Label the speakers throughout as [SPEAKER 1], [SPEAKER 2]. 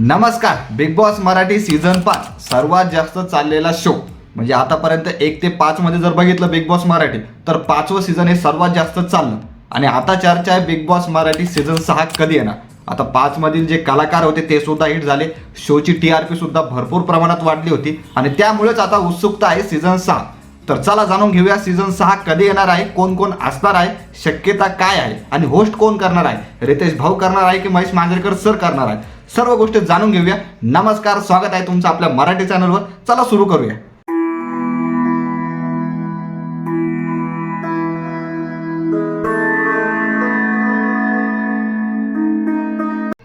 [SPEAKER 1] नमस्कार big boss Marathi season पाच सर्वात जास्त चाललेला शो म्हणजे आतापर्यंत एक ते पाचमध्ये जर बघितलं बिग बॉस मराठी तर पाचवं सीझन हे सर्वात जास्त चाललं आणि आता चर्चा आहे बिग बॉस मराठी सीझन सहा कधी येणार? आता पाचमधील जे कलाकार होते ते सुद्धा हिट झाले. शोची टी आर पी सुद्धा भरपूर प्रमाणात वाढली होती. आणि त्यामुळेच आता उत्सुकता आहे सीझन सहा. तर चला जाणून घेऊया सीझन सहा कधी येणार आहे कोण कोण असणार आहे शक्यता काय आहे आणि होस्ट कोण करणार आहे? रितेश भाऊ करणार आहे की महेश मांजरेकर सर करणार आहे? सर्व गोष्टी जाणून घेऊया. नमस्कार स्वागत आहे तुमचं आपल्या मराठी चॅनलवर. चला सुरू करूया.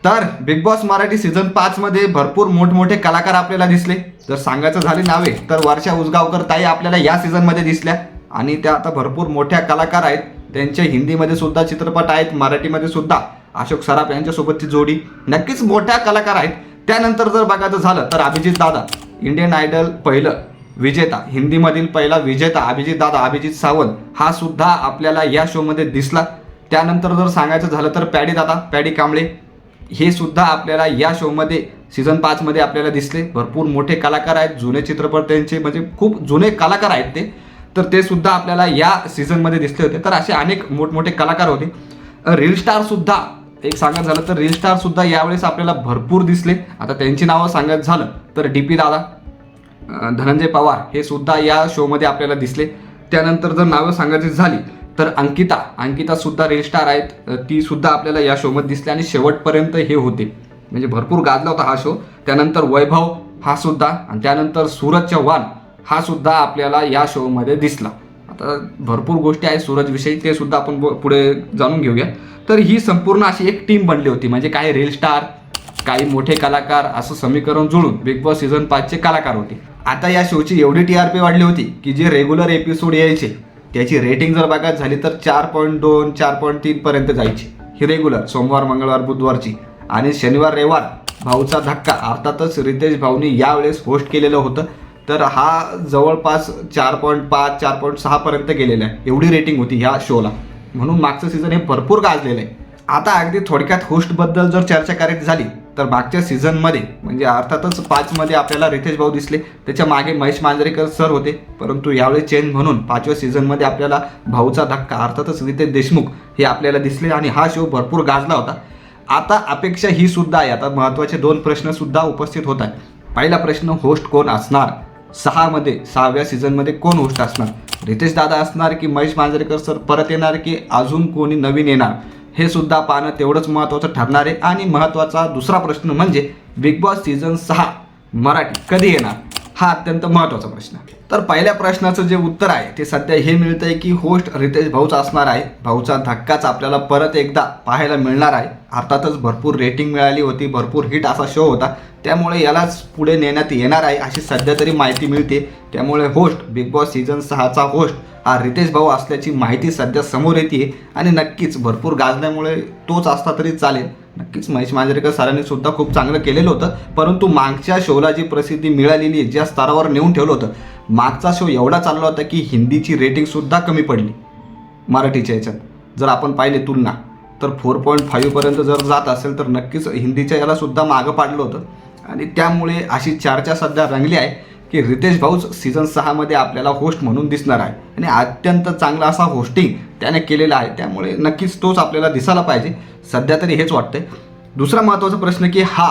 [SPEAKER 1] तर बिग बॉस मराठी सीझन पाच मध्ये भरपूर मोठमोठे कलाकार आपल्याला दिसले. जर सांगायचं झाले नावे तर वर्षा उसगावकर ताई आपल्याला या सीझनमध्ये दिसल्या. आणि त्या आता भरपूर मोठ्या कलाकार आहेत. त्यांचे हिंदीमध्ये सुद्धा चित्रपट आहेत मराठीमध्ये सुद्धा. अशोक सराफ यांच्यासोबतची जोडी नक्कीच मोठ्या कलाकार आहेत. त्यानंतर जर बघायचं झालं तर अभिजित दादा इंडियन आयडल पहिलं विजेता हिंदीमधील पहिला विजेता अभिजित दादा अभिजित सावंत हा सुद्धा आपल्याला या शोमध्ये दिसला. त्यानंतर जर सांगायचं झालं तर पॅडी दादा पॅडी कांबळे हे सुद्धा आपल्याला या शोमध्ये सीझन पाचमध्ये आपल्याला दिसले. भरपूर मोठे कलाकार आहेत जुने चित्रपट त्यांचे म्हणजे खूप जुने कलाकार आहेत ते. तर ते सुद्धा आपल्याला या सीझनमध्ये दिसले होते. तर असे अनेक मोठमोठे कलाकार होते. रील स्टारसुद्धा एक सांगायचं झालं तर रील स्टार सुद्धा यावेळेस आपल्याला भरपूर दिसले. आता त्यांची नावं सांगायचं झालं तर डी पी दादा धनंजय पवार हे सुद्धा या शोमध्ये आपल्याला दिसले. त्यानंतर जर नावं सांगायची झाली तर अंकिता अंकिता सुद्धा रील स्टार आहेत. ती सुद्धा आपल्याला या शोमध्ये दिसली आणि शेवटपर्यंत हे होते. म्हणजे भरपूर गाजला होता हा शो त्यानंतर वैभव हा सुद्धा आणि त्यानंतर सूरज चव्हाण हा सुद्धा आपल्याला या शोमध्ये दिसला. आता भरपूर गोष्टी आहेत सूरजविषयी ते सुद्धा आपण पुढे जाणून घेऊया तर ही संपूर्ण अशी एक टीम बनली होती. म्हणजे काही रील स्टार काही मोठे कलाकार असं समीकरण जुळून बिग बॉस सीझन पाचचे कलाकार होते. आता या शोची एवढी टी आर पी वाढली होती की जे रेग्युलर एपिसोड यायचे त्याची रेटिंग जर बघायला झाली तर चार पॉईंट दोन चार पॉईंट तीन पर्यंत जायची. ही रेग्युलर सोमवार मंगळवार बुधवारची. आणि शनिवार रविवार भाऊचा धक्का. अर्थातच रितेश भाऊनी यावेळेस होस्ट केलेलं होतं. तर हा जवळपास चार पॉईंट पाच चार पॉईंट सहापर्यंत गेलेला आहे. एवढी रेटिंग होती ह्या शोला म्हणून मागचं सीझन हे भरपूर गाजलेलं आहे. आता अगदी थोडक्यात होस्टबद्दल जर चर्चा करायची झाली तर मागच्या सीझनमध्ये म्हणजे अर्थातच पाचमध्ये आपल्याला रितेश भाऊ दिसले त्याच्यामागे महेश मांजरेकर सर होते. परंतु यावेळी चेंज म्हणून पाचव्या सीझनमध्ये आपल्याला भाऊचा धक्का अर्थातच रितेश देशमुख हे आपल्याला दिसले आणि हा शो भरपूर गाजला होता. आता अपेक्षा ही सुद्धा आहे. आता महत्त्वाचे दोन प्रश्नसुद्धा उपस्थित होत आहेत. पहिला प्रश्न होस्ट कोण असणार? सहामध्ये सहाव्या सीझनमध्ये कोण होस्ट असणार? रितेश दादा असणार की महेश मांजरेकर सर परत येणार की अजून कोणी नवीन येणार? हे सुद्धा पाहणं तेवढंच महत्त्वाचं ठरणार आहे. आणि महत्त्वाचा दुसरा प्रश्न म्हणजे बिग बॉस सीझन सहा मराठी कधी येणार? हा अत्यंत महत्त्वाचा प्रश्न आहे. तर पहिल्या प्रश्नाचं जे उत्तर आहे ते सध्या हे मिळतं आहे की होस्ट रितेश भाऊचा असणार आहे. भाऊचा धक्काच आपल्याला परत एकदा पाहायला मिळणार आहे. अर्थातच भरपूर रेटिंग मिळाली होती भरपूर हिट असा शो होता. त्यामुळे यालाच पुढे नेण्यात येणार आहे अशी सध्या तरी माहिती मिळते. त्यामुळे होस्ट बिग बॉस सीझन सहाचा होस्ट हा रितेश भाऊ असल्याची माहिती सध्या समोर येते आणि नक्कीच भरपूर गाजल्यामुळे तोच असता तरी चालेल. नक्कीच महेश मांजरेकर सरांनी सुद्धा खूप चांगलं केलेलं होतं. परंतु मागच्या शोला जी प्रसिद्धी मिळालेली आहे ज्या स्तरावर नेऊन ठेवलं होतं मागचा शो एवढा चालला होता की हिंदीची रेटिंग सुद्धा कमी पडली मराठीच्या याच्यात. जर आपण पाहिले तुलना तर फोर पॉईंट फाईव्हपर्यंत जर जात असेल तर नक्कीच हिंदीच्या याला सुद्धा मागं पाडलं होतं. आणि त्यामुळे अशी चर्चा सध्या रंगली आहे की रितेश भाऊच सीझन सहामध्ये आपल्याला होस्ट म्हणून दिसणार आहे. आणि अत्यंत चांगला असा होस्टिंग त्याने केलेला आहे. त्यामुळे नक्कीच तोच आपल्याला दिसायला पाहिजे. सध्या तरी हेच वाटतंय. दुसरा महत्त्वाचा प्रश्न की हा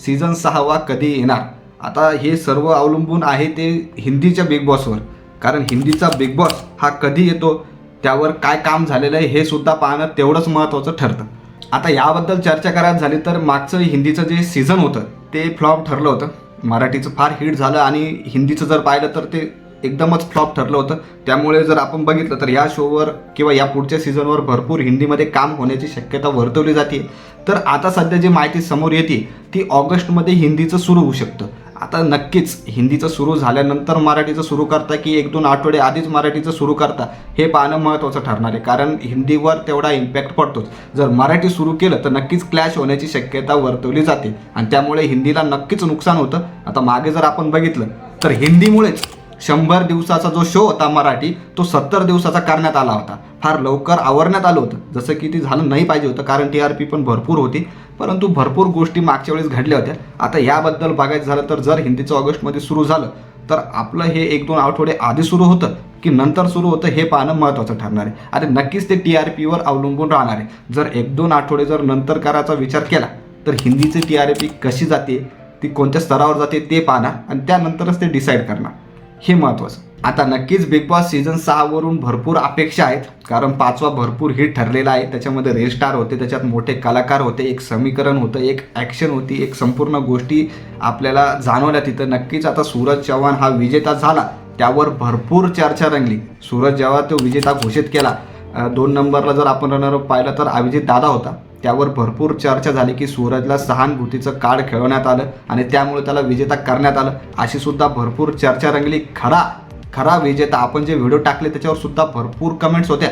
[SPEAKER 1] सीझन सहावा कधी येणार? आता हे सर्व अवलंबून आहे ते हिंदीच्या बिग बॉसवर कारण हिंदीचा बिग बॉस हा कधी येतो त्यावर काय काम झालेलं आहे हे सुद्धा पाहणं तेवढंच महत्त्वाचं ठरतं. आता याबद्दल चर्चा करायला झाली तर मागचं हिंदीचं जे सीझन होतं ते फ्लॉप ठरलं होतं. मराठीचं फार हिट झालं आणि हिंदीचं जर पाहिलं तर ते एकदमच फ्लॉप ठरलं होतं. त्यामुळे जर आपण बघितलं तर या शोवर किंवा या पुढच्या सीझनवर भरपूर हिंदीमध्ये काम होण्याची शक्यता वर्तवली जाते. तर आता सध्या जी माहिती समोर येते ती ऑगस्टमध्ये हिंदीचं सुरू होऊ शकतं. आता नक्कीच हिंदीचं सुरू झाल्यानंतर मराठीचं सुरू करता की एक दोन आठवडे आधीच मराठीचं सुरू करता हे पाहणं महत्त्वाचं ठरणार आहे. कारण हिंदीवर तेवढा इम्पॅक्ट पडतोच. जर मराठी सुरू केलं तर नक्कीच क्लॅश होण्याची शक्यता वर्तवली जाते. आणि त्यामुळे हिंदीला नक्कीच नुकसान होतं. आता मागे जर आपण बघितलं तर हिंदीमुळेच शंभर दिवसाचा जो शो होता मराठी तो सत्तर दिवसाचा करण्यात आला होता. फार लवकर आवरण्यात आलं होतं. जसं की ते झालं नाही पाहिजे होतं कारण टी आर पी पण भरपूर होती. परंतु भरपूर गोष्टी मागच्या वेळेस घडल्या होत्या. आता याबद्दल बघायचं झालं तर जर हिंदीचं ऑगस्टमध्ये सुरू झालं तर आपलं हे एक दोन आठवडे आधी सुरू होतं की नंतर सुरू होतं हे पाहणं महत्त्वाचं ठरणार आहे. आणि नक्कीच ते टी आर पीवर अवलंबून राहणार आहे. जर एक दोन आठवडे जर नंतर करायचा विचार केला तर हिंदीची टी आर पी कशी जाते ती कोणत्या स्तरावर जाते ते पाहणार आणि त्यानंतरच ते डिसाईड करणार. हे महत्त्वाचं आता नक्कीच बिग बॉस सीझन सहावरून भरपूर अपेक्षा आहेत. कारण पाचवा भरपूर हिट ठरलेला आहे. त्याच्यामध्ये रेल स्टार होते त्याच्यात मोठे कलाकार होते. एक समीकरण होतं एक ॲक्शन होती एक संपूर्ण गोष्टी आपल्याला जाणवल्या तिथं. नक्कीच आता सूरज चव्हाण हा विजेता झाला. त्यावर भरपूर चर्चा रंगली. सूरज जेव्हा तो विजेता घोषित केला दोन नंबरला जर आपण रनरअप पाहिलं तर अभिजित दादा होता. त्यावर भरपूर चर्चा झाली की सूरजला सहानुभूतीचं कार्ड खेळवण्यात आलं आणि त्यामुळे त्याला विजेता करण्यात आलं. अशी सुद्धा भरपूर चर्चा रंगली. खरा खरा विजेता. आपण जे व्हिडिओ टाकले त्याच्यावर सुद्धा भरपूर कमेंट्स होत्या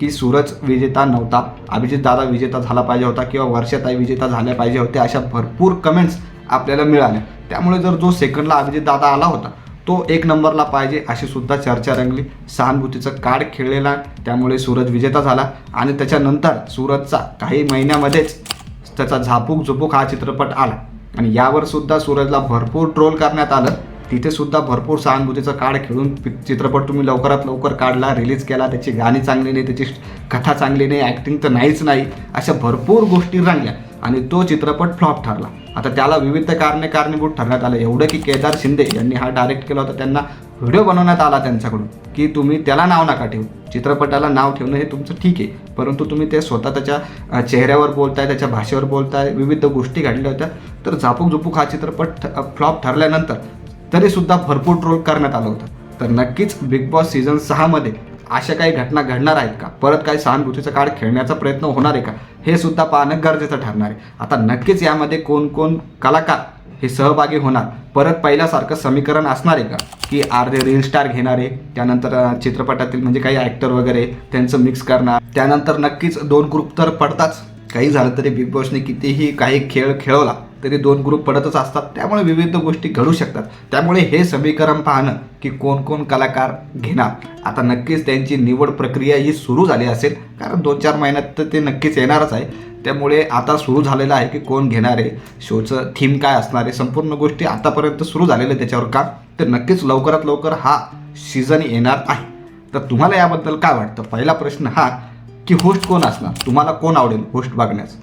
[SPEAKER 1] की सूरज विजेता नव्हता अभिजित दादा विजेता झाला पाहिजे होता किंवा वर्षाताई विजेता झाल्या पाहिजे होत्या अशा भरपूर कमेंट्स आपल्याला मिळाल्या. त्यामुळे जर जो सेकंडला अभिजित दादा आला होता तो एक नंबरला पाहिजे अशी सुद्धा चर्चा रंगली. सहानुभूतीचं कार्ड खेळलेला त्यामुळे सूरज विजेता झाला आणि त्याच्यानंतर सूरजचा काही महिन्यामध्येच त्याचा झापूक झुपूक हा चित्रपट आला. आणि यावर सुद्धा सूरजला भरपूर ट्रोल करण्यात आलं. तिथे सुद्धा भरपूर सहानुभूतीचं कार्ड खेळून चित्रपट तुम्ही लवकरात लवकर काढला रिलीज केला. त्याची गाणी चांगली नाही त्याची कथा चांगली नाही ॲक्टिंग तर नाहीच नाही अशा भरपूर गोष्टी रंगल्या. आणि तो चित्रपट फ्लॉप ठरला. आता त्याला विविध कारणे कारणीभूत ठरण्यात आलं. एवढं की केदार शिंदे यांनी हा डायरेक्ट केला होता. त्यांना व्हिडिओ बनवण्यात आला त्यांच्याकडून की तुम्ही त्याला नाव नका ठेवू. चित्रपटाला नाव ठेवणं हे तुमचं ठीक आहे. परंतु तुम्ही ते स्वतः त्याच्या चेहऱ्यावर बोलताय त्याच्या भाषेवर बोलताय विविध गोष्टी घडल्या होत्या. तर झापूक झुपूक हा चित्रपट फ्लॉप ठरल्यानंतर तरीसुद्धा भरपूर ट्रोल करण्यात आलं होतं. तर नक्कीच बिग बॉस सीझन सहामध्ये अशा काही घटना घडणार आहेत का? परत काही सहानुभूतीचा काळ खेळण्याचा प्रयत्न होणार आहे का? हे सुद्धा पाहणं गरजेचं ठरणार आहे. आता नक्कीच यामध्ये कोण कोण कलाकार हे सहभागी होणार? परत पहिल्यासारखं समीकरण असणार आहे का? की अर्धे रील स्टार घेणारे त्यानंतर चित्रपटातील म्हणजे काही ॲक्टर वगैरे त्यांचं मिक्स करणार. त्यानंतर नक्कीच दोन ग्रुप तर पडताच. काही झालं तरी बिग बॉसने कितीही काही खेळ खेळवला तरी दोन ग्रुप पडतच असतात. त्यामुळे विविध गोष्टी घडू शकतात. त्यामुळे हे समीकरण पाहणं की कोण कोण कलाकार घेणार. आता नक्कीच त्यांची निवड प्रक्रिया ही सुरू झाली असेल. कारण दोन चार महिन्यात तर ते नक्कीच येणारच आहे. त्यामुळे आता सुरू झालेलं आहे की कोण घेणार आहे शोचं थीम काय असणार आहे संपूर्ण गोष्टी आतापर्यंत सुरू झालेलं आहे त्याच्यावर काम. तर नक्कीच लवकरात लवकर हा सीझन येणार आहे. तर तुम्हाला याबद्दल काय वाटतं? पहिला प्रश्न हा की होस्ट कोण असणार? तुम्हाला कोण आवडेल होस्ट बघण्यास?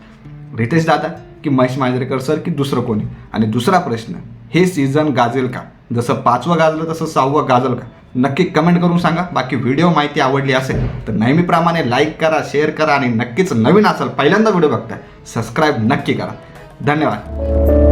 [SPEAKER 1] रितेश दादा. की महेश मांजरेकर सर की दुसरं कोणी? आणि दुसरा प्रश्न हे सीझन गाजेल का? जसं पाचवं गाजलं तसं सहावं गाजल का? नक्की कमेंट करून सांगा. बाकी व्हिडिओ माहिती आवडली असेल तर नेहमीप्रमाणे लाईक करा शेअर करा आणि नक्कीच नवीन असाल पहिल्यांदा व्हिडिओ बघताय सबस्क्राईब नक्की करा. धन्यवाद.